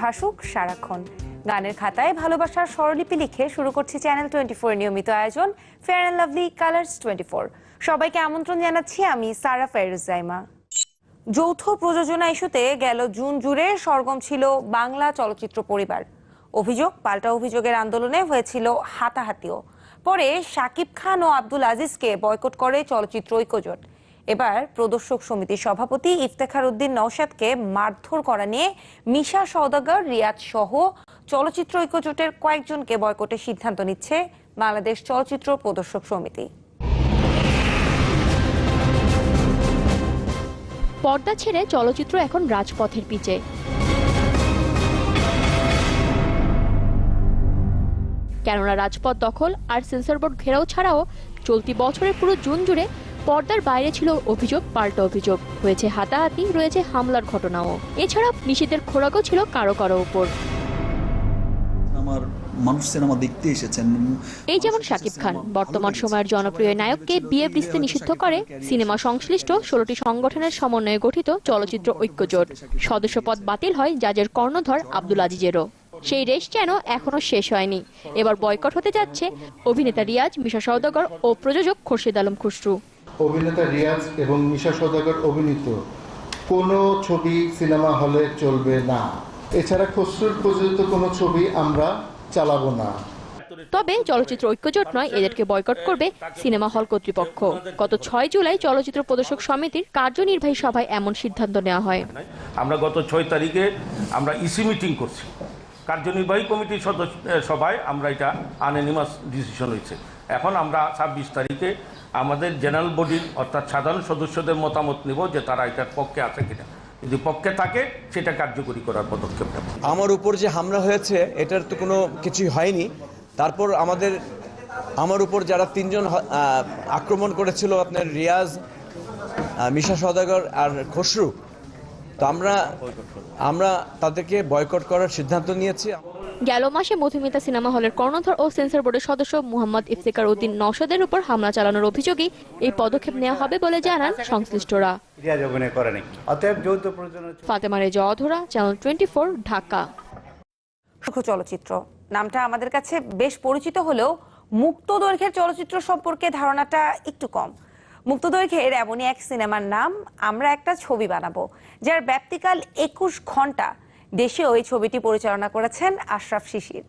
ভাসুক সারাক্ষণ। গানের খাতায় ভালোবাসার স্বরলিপি লিখে শুরু করছি চ্যানেল টোয়েন্টি ফোর নিয়মিত আয়োজন Fair and Lovely colours twenty four সবাইকে আমন্ত্রণ জানাচ্ছি আমি সারা ফেরুজাইমা। যৌথ প্রযোজনা ইস্যুতে গেল জুন জুড়ে সরগম ছিল বাংলা চলচ্চিত্র পরিবার। অভিযোগ, পাল্টা অভিযোগের আন্দোলনে হয়েছিল হাতাহাতিও। পরে শাকিব খান ও আব্দুল আজিজকে বয়কট করে চলচ্চিত্র ঐক্যজোট। এবার প্রদর্শক সমিতির সভাপতি ইফতেখার উদ্দিন নওশাদকে মারধর করা নিয়ে মিশা সওদাগর রিয়াজ সহ চলচ্চিত্র ঐক্যজোটের কয়েকজনকে বয়কটের সিদ্ধান্ত নিচ্ছে বাংলাদেশ চলচ্চিত্র প্রদর্শক সমিতি। পর্দা ছেড়ে চলচ্চিত্র এখন রাজপথের পিচে। কেননা রাজপথ দখল আর সেন্সর বোর্ড ঘেরাও ছাড়াও চলতি বছরের পুরো জুন জুড়ে পর্দার বাইরে ছিল অভিযোগ পাল্টা অভিযোগ। হয়েছে হাতাহাতি রয়েছে হামলার ঘটনাও। এছাড়া নিষেধের খোরাকও ছিল কারও কারও উপর। আমার মানুষ সিনেমা দেখতে এসেছেন। এই যেমন শাকিব খান বর্তমান সময়ের জনপ্রিয় নায়ককে বৃস্তে নিষিদ্ধ করে সিনেমা সংশ্লিষ্ট ষোলোটি সংগঠনের সমন্বয়ে গঠিত চলচ্চিত্র ঐক্যজোট। সদস্যপদ বাতিল হয় জাজের কর্ণধর আব্দুল আজিজেরও। সেই রেশ যেন এখনও শেষ হয়নি। এবার বয়কট হতে যাচ্ছে অভিনেতা রিয়াজ মিশা সওদাগর ও প্রযোজক খোরশেদ আলম খুসরু। অভিনেতা রিয়াজ এবং মিশা সদাগর অভিনীত কোনো ছবি সিনেমা হলে চলবে না। এছাড়া খসরুর প্রযোজিত কোনো ছবি আমরা চালাবো না। তবে চলচ্চিত্র ঐক্যজোট নয় এদেরকে বয়কট করবে সিনেমা হল কর্তৃপক্ষ। গত ছয় জুলাই চলচ্চিত্র প্রদর্শক সমিতির কার্যনির্বাহী সভায় এমন সিদ্ধান্ত নেওয়া হয়। আমরা গত ছয় তারিখে আমরা ইসি মিটিং করছি। কার্যনির্বাহী কমিটির সদস্য সভায় আমরা এটা আনএনিমাস ডিসিশন হয়েছে। এখন আমরা ছাব্বিশ তারিখে আমাদের জেনারেল বডির অর্থাৎ সাধারণ সদস্যদের মতামত নেব যে তারা এটার পক্ষে আছে কিনা। যদি পক্ষে থাকে, সেটা কার্যকরী করার পদক্ষেপ নেব। আমার উপর যে হামলা হয়েছে, এটার তো কোনো কিছুই হয়নি। তারপর আমাদের, আমার উপর যারা তিনজন আক্রমণ করেছিল আপনার রিয়াজ মিশা সদাগর আর খসরু, তো আমরা আমরা তাদেরকে বয়কট করার সিদ্ধান্ত নিয়েছি। গেল মাসে মধুমিতা সিনেমা হলের কর্ণধর ও সেন্সর বোর্ডের সদস্য মুহাম্মদ ইফতেকার উদ্দিন নওশাদের উপর হামলা চালানোর অভিযোগে এই পদক্ষেপ নেওয়া হবে বলে জানান সংশ্লিষ্টরা। ফাতেমা রেজা অধরা চ্যানেল টোয়েন্টি ঢাকা। সুখ চলচ্চিত্র। নামটা আমাদের কাছে বেশ পরিচিত হলেও মুক্ত দৈর্ঘ্যের চলচ্চিত্র সম্পর্কে ধারণাটা একটু কম। মুক্ত দৈর্ঘ্যের এমনই এক সিনেমার নাম আমরা একটা ছবি বানাবো যার ব্যাপ্তিকাল একুশ ঘণ্টা। দেশেও এই ছবিটি পরিচালনা করেছেন আশরাফ শিশির।